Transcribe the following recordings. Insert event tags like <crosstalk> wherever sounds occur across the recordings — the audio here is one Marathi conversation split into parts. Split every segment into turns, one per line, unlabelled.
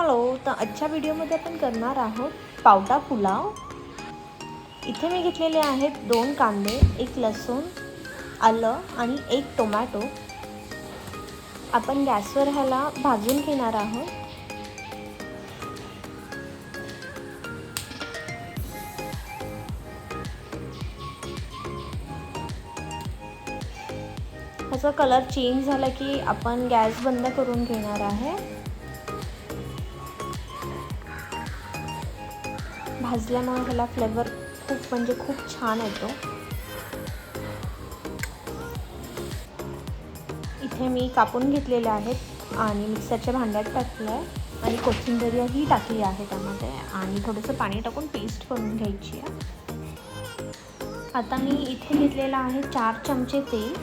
हॅलो तर आजच्या व्हिडिओमध्ये आपण करणार आहोत पावटा पुलाव. इथे मी घेतलेले आहेत दोन कांदे एक लसूण आलं आणि एक टोमॅटो. आपण गॅसवर ह्याला भाजून घेणार आहोत. ह्याचा कलर चेंज झाला की आपण गॅस बंद करून घेणार आहे. भाजल्यामुळे ह्याला फ्लेवर खूप म्हणजे खूप छान येतो. इथे मी कापून घेतलेले आहेत आणि मिक्सरच्या भांड्यात टाकलं आहे आणि कोथिंबीरही टाकली आहे त्यामध्ये. आणि थोडंसं पाणी टाकून पेस्ट करून घ्यायची आहे. आता मी इथे घेतलेलं आहे चार चमचे तेल.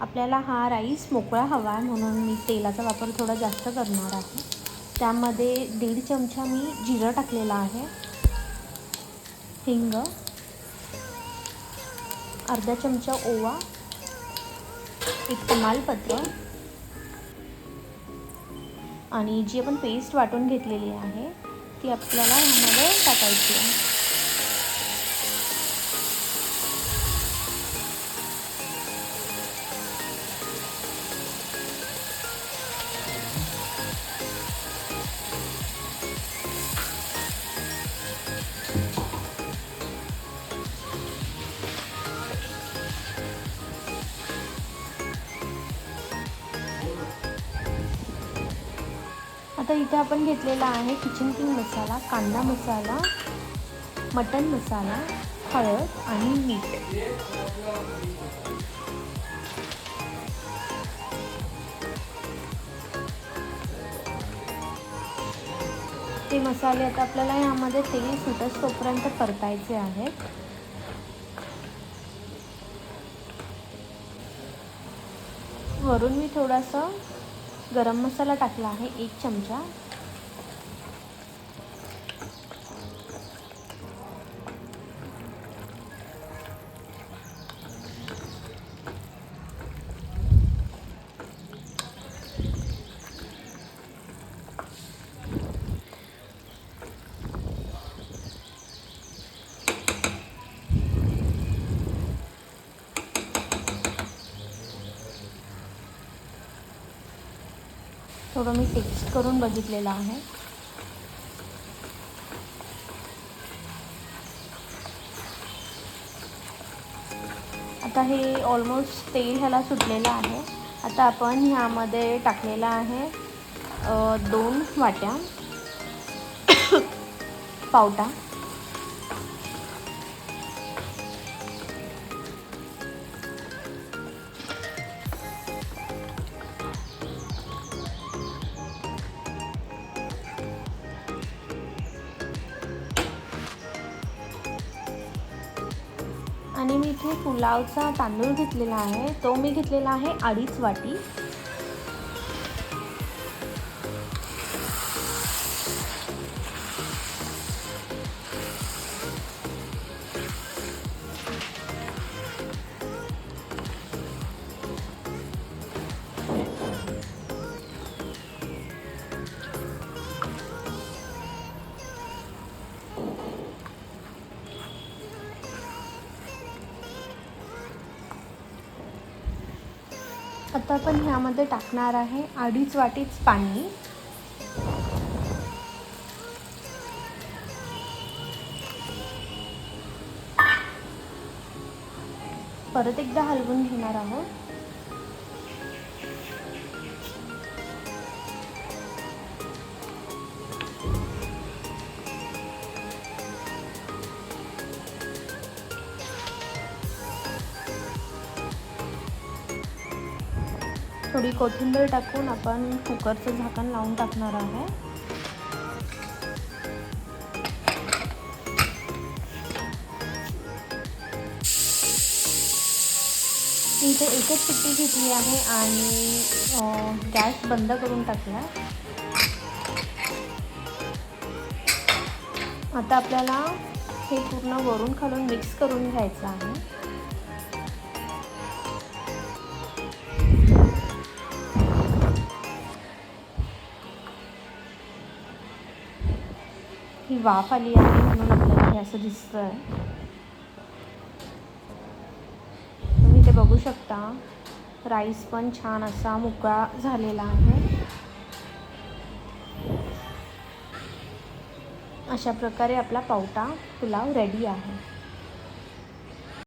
आपल्याला हा राईस मोकळा हवा आहे म्हणून मी तेलाचा वापर थोडा जास्त करणार आहे. त्यामध्ये दीड चमचा मी जिरं टाकलेला आहे. हिंग अर्धा चमचा ओवा एक तमालपत्र आणि जी आपण पेस्ट वाटून घेतलेली आहे ती आपल्याला ह्यामध्ये टाकायची आहे. आता इथे आपण घेतलेला आहे किचन किंग मसाला कांदा मसाला मटन मसाला हळद आणि मीठ. ते मसाले आता आपल्याला यामध्ये तेल सुटत तोपर्यंत परतायचे आहेत. वरून मी थोडासा गरम मसाला टाकला आहे एक चमचा. थोडं मी फिक्स करून बघितलेलं आहे. आता हे ऑलमोस्ट तेल ह्याला सुटलेलं आहे. आता आपण ह्यामध्ये टाकलेलं आहे दोन वाट्या <coughs> पावटा. आणि मी इथे पुलावचा तांदूळ घेतलेला आहे. तो मी घेतलेला आहे अडीच वाटी. आता आपण ह्यामध्ये टाकणार आहे अडीच वाटीच पाणी. परत एकदा हलवून घेणार आहोत. थोडी कोथिंबीर टाकून आपण कुकरचं झाकण लावून टाकणार आहे. इथे एकच शिट्टी घेतली आहे आणि गॅस बंद करून टाकला आता आपल्याला हे पूर्ण वरून खालून मिक्स करून घ्यायचं आहे. ही वाफ आली आहे म्हणून आपल्याला हे असं दिसतं आहे तुम्ही ते बघू शकता राईस पण छान असा मुका झालेला आहे. अशा प्रकारे आपला पावटा पुलाव रेडी आहे.